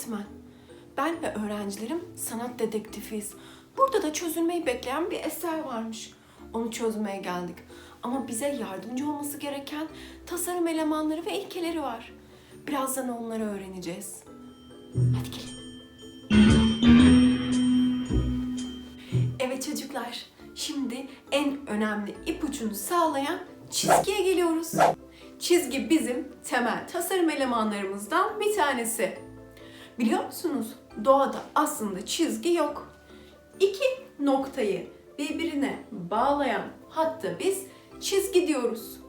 öğretmen. Ben ve öğrencilerim sanat dedektifiyiz. Burada da çözülmeyi bekleyen bir eser varmış. Onu çözmeye geldik. Ama bize yardımcı olması gereken tasarım elemanları ve ilkeleri var. Birazdan onları öğreneceğiz. Hadi gelin. Evet çocuklar, şimdi en önemli ipucunu sağlayan çizgiye geliyoruz. Çizgi bizim temel tasarım elemanlarımızdan bir tanesi. Biliyor musunuz? Doğada aslında çizgi yok. İki noktayı birbirine bağlayan hatta biz çizgi diyoruz.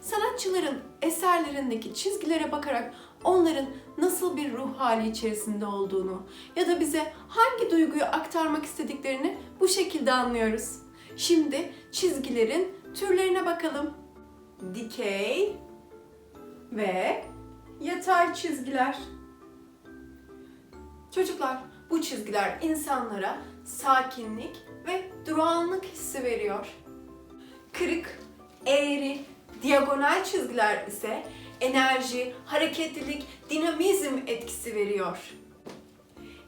Sanatçıların eserlerindeki çizgilere bakarak onların nasıl bir ruh hali içerisinde olduğunu ya da bize hangi duyguyu aktarmak istediklerini bu şekilde anlıyoruz. Şimdi çizgilerin türlerine bakalım. Dikey ve yatay çizgiler. Çocuklar, bu çizgiler insanlara sakinlik ve durağanlık hissi veriyor. Kırık, eğri, diagonal çizgiler ise enerji, hareketlilik, dinamizm etkisi veriyor.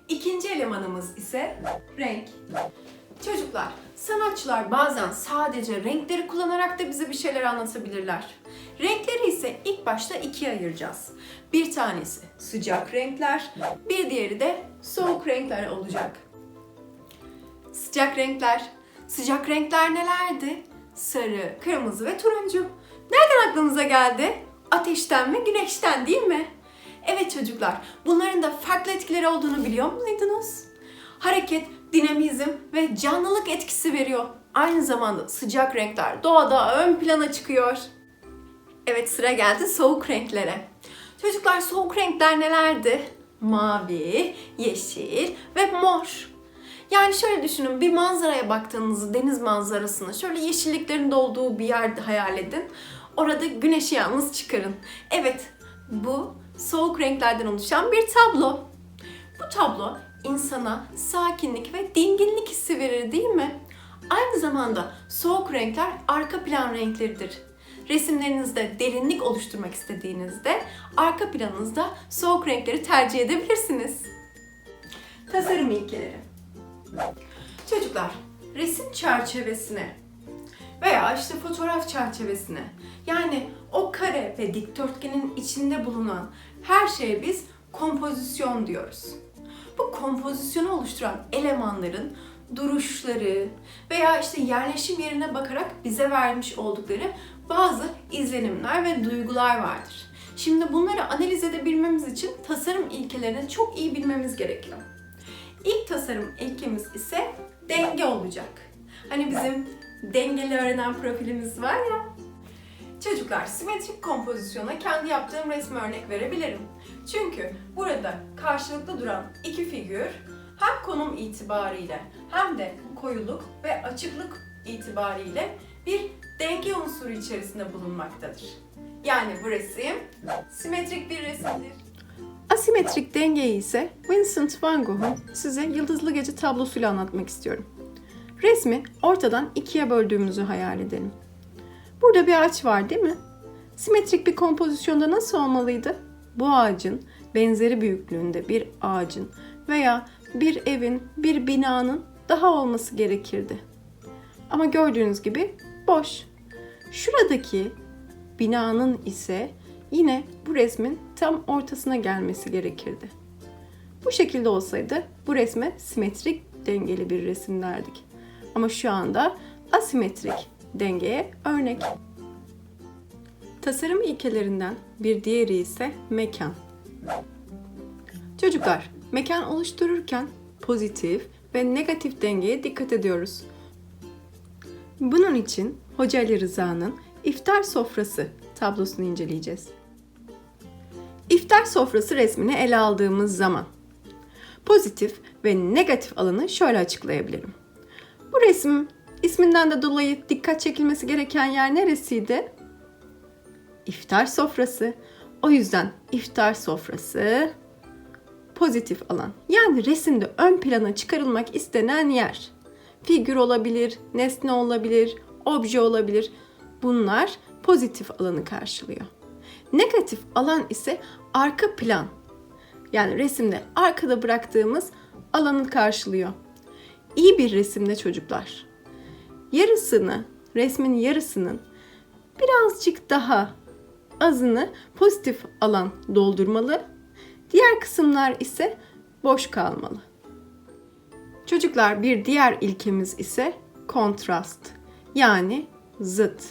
İkinci elemanımız ise renk. Çocuklar, sanatçılar bazen sadece renkleri kullanarak da bize bir şeyler anlatabilirler. Renkleri ise ilk başta ikiye ayıracağız. Bir tanesi sıcak renkler, bir diğeri de soğuk renkler olacak. Sıcak renkler. Sıcak renkler nelerdi? Sarı, kırmızı ve turuncu. Nereden aklınıza geldi? Ateşten ve güneşten değil mi? Evet çocuklar, bunların da farklı etkileri olduğunu biliyor muydunuz? Hareket, dinamizm ve canlılık etkisi veriyor. Aynı zamanda sıcak renkler doğada ön plana çıkıyor. Evet sıra geldi soğuk renklere. Çocuklar soğuk renkler nelerdi? Mavi, yeşil ve mor. Yani şöyle düşünün bir manzaraya baktığınızı deniz manzarasını şöyle yeşilliklerin olduğu bir yerde hayal edin. Orada güneşi yalnız çıkarın. Evet bu soğuk renklerden oluşan bir tablo. Bu tablo insana sakinlik ve dinginlik hissi verir değil mi? Aynı zamanda soğuk renkler arka plan renkleridir. Resimlerinizde derinlik oluşturmak istediğinizde arka planınızda soğuk renkleri tercih edebilirsiniz. Tasarım ilkeleri. Çocuklar, resim çerçevesine veya işte fotoğraf çerçevesine yani o kare ve dikdörtgenin içinde bulunan her şeye biz kompozisyon diyoruz. Bu kompozisyonu oluşturan elemanların duruşları veya işte yerleşim yerine bakarak bize vermiş oldukları bazı izlenimler ve duygular vardır. Şimdi bunları analiz edebilmemiz için tasarım ilkelerini çok iyi bilmemiz gerekiyor. İlk tasarım ilkemiz ise denge olacak. Hani bizim dengeli öğrenen profilimiz var ya. Çocuklar simetrik kompozisyona kendi yaptığım resmi örnek verebilirim. Çünkü burada karşılıklı duran iki figür hem konum itibariyle hem de koyuluk ve açıklık itibariyle bir denge unsuru içerisinde bulunmaktadır. Yani bu resim simetrik bir resimdir. Asimetrik dengeyi ise Vincent van Gogh'un size Yıldızlı Gece tablosuyla anlatmak istiyorum. Resmi ortadan ikiye böldüğümüzü hayal edelim. Burada bir ağaç var değil mi? Simetrik bir kompozisyonda nasıl olmalıydı? Bu ağacın benzeri büyüklüğünde bir ağacın veya bir evin, bir binanın daha olması gerekirdi. Ama gördüğünüz gibi boş. Şuradaki binanın ise yine bu resmin tam ortasına gelmesi gerekirdi. Bu şekilde olsaydı bu resme simetrik dengeli bir resim derdik. Ama şu anda asimetrik dengeye örnek. Tasarım ilkelerinden bir diğeri ise mekan. Çocuklar, mekan oluştururken pozitif ve negatif dengeye dikkat ediyoruz. Bunun için Hoca Ali Rıza'nın iftar sofrası tablosunu inceleyeceğiz. İftar sofrası resmini ele aldığımız zaman pozitif ve negatif alanı şöyle açıklayabilirim. Bu resim isminden de dolayı dikkat çekilmesi gereken yer neresiydi? İftar sofrası. O yüzden iftar sofrası pozitif alan. Yani resimde ön plana çıkarılmak istenen yer. Figür olabilir, nesne olabilir, obje olabilir. Bunlar pozitif alanı karşılıyor. Negatif alan ise arka plan. Yani resimde arkada bıraktığımız alanı karşılıyor. İyi bir resimde çocuklar. Yarısını, resmin yarısının birazcık daha azını pozitif alan doldurmalı. Diğer kısımlar ise boş kalmalı. Çocuklar bir diğer ilkemiz ise kontrast yani zıt.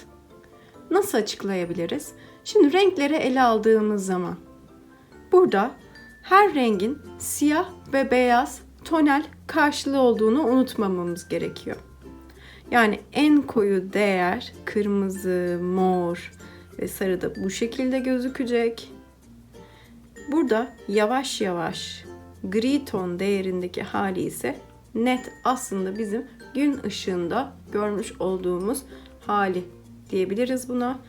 Nasıl açıklayabiliriz? Şimdi renkleri ele aldığımız zaman burada her rengin siyah ve beyaz tonel karşılığı olduğunu unutmamamız gerekiyor. Yani en koyu değer kırmızı, mor ve sarı da bu şekilde gözükecek. Burada yavaş yavaş gri ton değerindeki hali ise net aslında bizim gün ışığında görmüş olduğumuz hali diyebiliriz buna.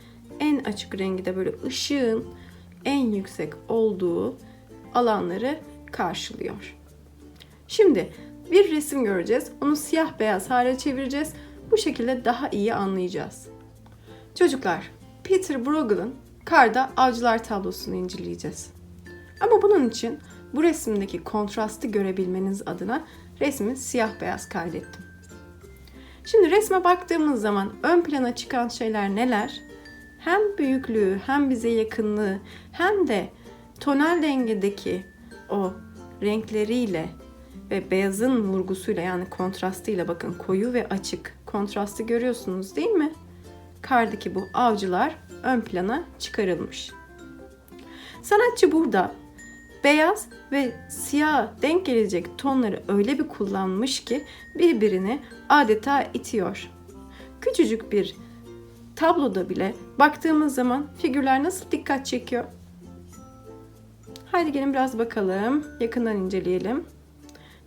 En açık rengi de böyle ışığın en yüksek olduğu alanları karşılıyor. Şimdi bir resim göreceğiz. Onu siyah beyaz hale çevireceğiz. Bu şekilde daha iyi anlayacağız. Çocuklar, Peter Bruegel'ın Karda Avcılar tablosunu inceleyeceğiz. Ama bunun için bu resimdeki kontrastı görebilmeniz adına resmi siyah beyaz kaydettim. Şimdi resme baktığımız zaman ön plana çıkan şeyler neler? Hem büyüklüğü, hem bize yakınlığı, hem de tonal dengedeki o renkleriyle ve beyazın vurgusuyla yani kontrastıyla bakın koyu ve açık kontrastı görüyorsunuz değil mi? Kardaki bu avcılar ön plana çıkarılmış. Sanatçı burada beyaz ve siyah denk gelecek tonları öyle bir kullanmış ki birbirini adeta itiyor. Küçücük bir tabloda bile baktığımız zaman figürler nasıl dikkat çekiyor? Haydi gelin biraz bakalım. Yakından inceleyelim.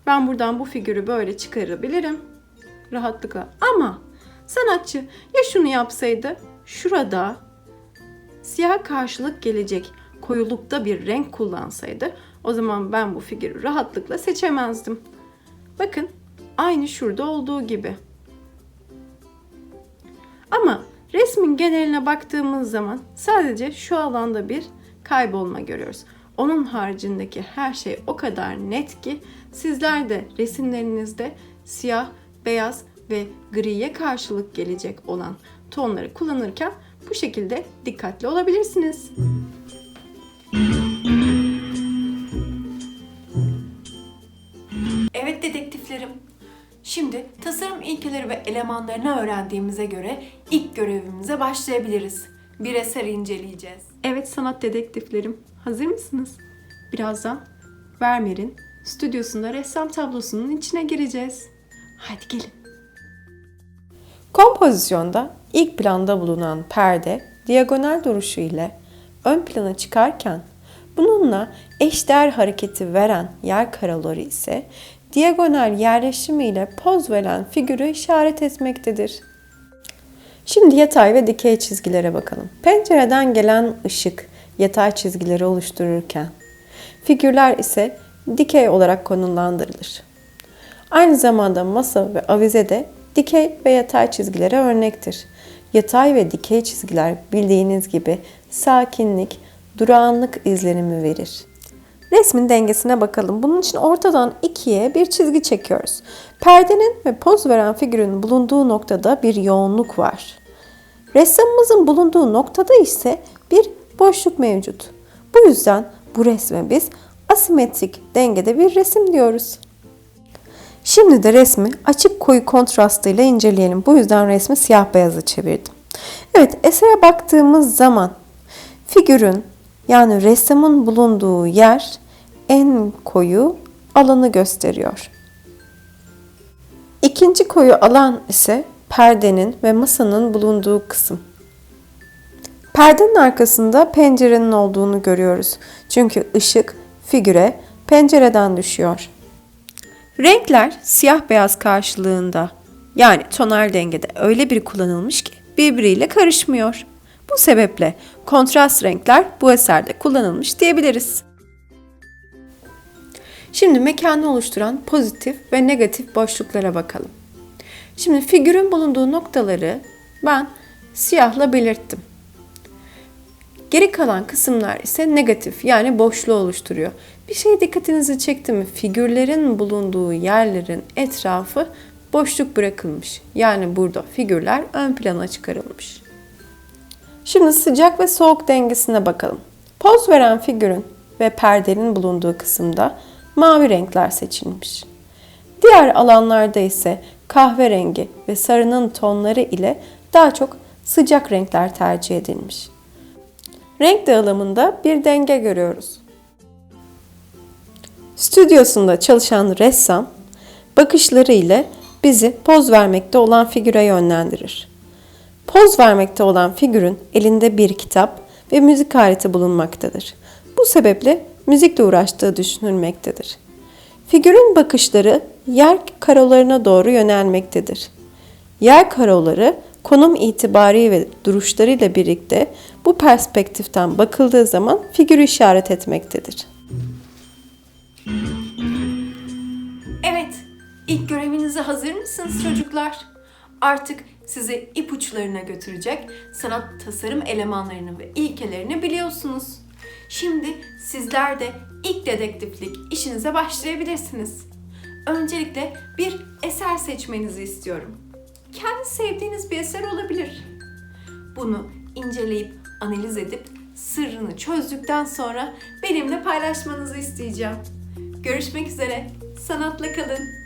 Ben buradan bu figürü böyle çıkarabilirim. Rahatlıkla. Ama sanatçı ya şunu yapsaydı şurada siyah karşılık gelecek koyulukta bir renk kullansaydı o zaman ben bu figürü rahatlıkla seçemezdim. Bakın aynı şurada olduğu gibi. Ama resmin geneline baktığımız zaman sadece şu alanda bir kaybolma görüyoruz. Onun haricindeki her şey o kadar net ki sizler de resimlerinizde siyah, beyaz ve griye karşılık gelecek olan tonları kullanırken bu şekilde dikkatli olabilirsiniz. İlkeleri ve elemanlarını öğrendiğimize göre ilk görevimize başlayabiliriz. Bir eser inceleyeceğiz. Evet sanat dedektiflerim. Hazır mısınız? Birazdan Vermeer'in stüdyosunda ressam tablosunun içine gireceğiz. Hadi gelin. Kompozisyonda ilk planda bulunan perde diagonal duruşu ile ön plana çıkarken bununla eşdeğer hareketi veren yer karaları ise diagonal yerleşimi ile poz veren figürü işaret etmektedir. Şimdi yatay ve dikey çizgilere bakalım. Pencereden gelen ışık yatay çizgileri oluştururken figürler ise dikey olarak konumlandırılır. Aynı zamanda masa ve avize de dikey ve yatay çizgilere örnektir. Yatay ve dikey çizgiler bildiğiniz gibi sakinlik, durağanlık izlenimi verir. Resmin dengesine bakalım. Bunun için ortadan ikiye bir çizgi çekiyoruz. Perdenin ve poz veren figürün bulunduğu noktada bir yoğunluk var. Ressamımızın bulunduğu noktada ise bir boşluk mevcut. Bu yüzden bu resme biz asimetrik dengede bir resim diyoruz. Şimdi de resmi açık koyu kontrastıyla inceleyelim. Bu yüzden resmi siyah beyaza çevirdim. Evet esere baktığımız zaman figürün yani ressamın bulunduğu yer en koyu alanı gösteriyor. İkinci koyu alan ise perdenin ve masanın bulunduğu kısım. Perdenin arkasında pencerenin olduğunu görüyoruz. Çünkü ışık figüre pencereden düşüyor. Renkler siyah beyaz karşılığında yani tonal dengede öyle bir kullanılmış ki birbiriyle karışmıyor. Bu sebeple kontrast renkler bu eserde kullanılmış diyebiliriz. Şimdi mekanı oluşturan pozitif ve negatif boşluklara bakalım. Şimdi figürün bulunduğu noktaları ben siyahla belirttim. Geri kalan kısımlar ise negatif yani boşluğu oluşturuyor. Bir şey dikkatinizi çekti mi? Figürlerin bulunduğu yerlerin etrafı boşluk bırakılmış. Yani burada figürler ön plana çıkarılmış. Şimdi sıcak ve soğuk dengesine bakalım. Poz veren figürün ve perdenin bulunduğu kısımda mavi renkler seçilmiş. Diğer alanlarda ise kahverengi ve sarının tonları ile daha çok sıcak renkler tercih edilmiş. Renk dağılımında bir denge görüyoruz. Stüdyosunda çalışan ressam bakışları ile bizi poz vermekte olan figüre yönlendirir. Poz vermekte olan figürün elinde bir kitap ve müzik aleti bulunmaktadır. Bu sebeple müzikle uğraştığı düşünülmektedir. Figürün bakışları yer karolarına doğru yönelmektedir. Yer karoları konum itibari ve duruşlarıyla birlikte bu perspektiften bakıldığı zaman figürü işaret etmektedir. Evet, ilk görevinize hazır mısınız çocuklar? Artık sizi ipuçlarına götürecek sanat tasarım elemanlarını ve ilkelerini biliyorsunuz. Şimdi sizler de ilk dedektiflik işinize başlayabilirsiniz. Öncelikle bir eser seçmenizi istiyorum. Kendi sevdiğiniz bir eser olabilir. Bunu inceleyip analiz edip sırrını çözdükten sonra benimle paylaşmanızı isteyeceğim. Görüşmek üzere. Sanatla kalın.